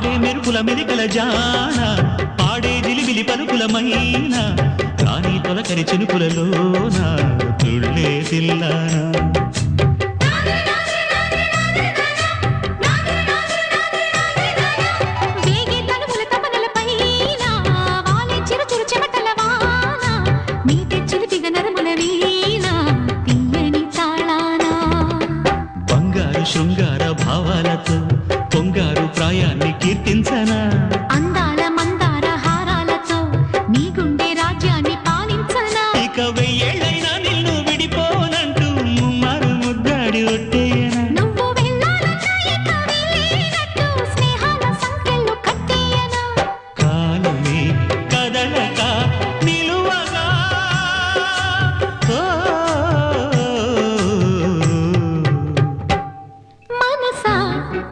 మెరుపుల మెరికల జాన పాడే జిలిబిలి పలుకులమైన రాణి తొలకరి చినుకులలోన తుళ్ళే తిల్లానా. శృంగార భావాలతో పొంగారు కీర్తించనా?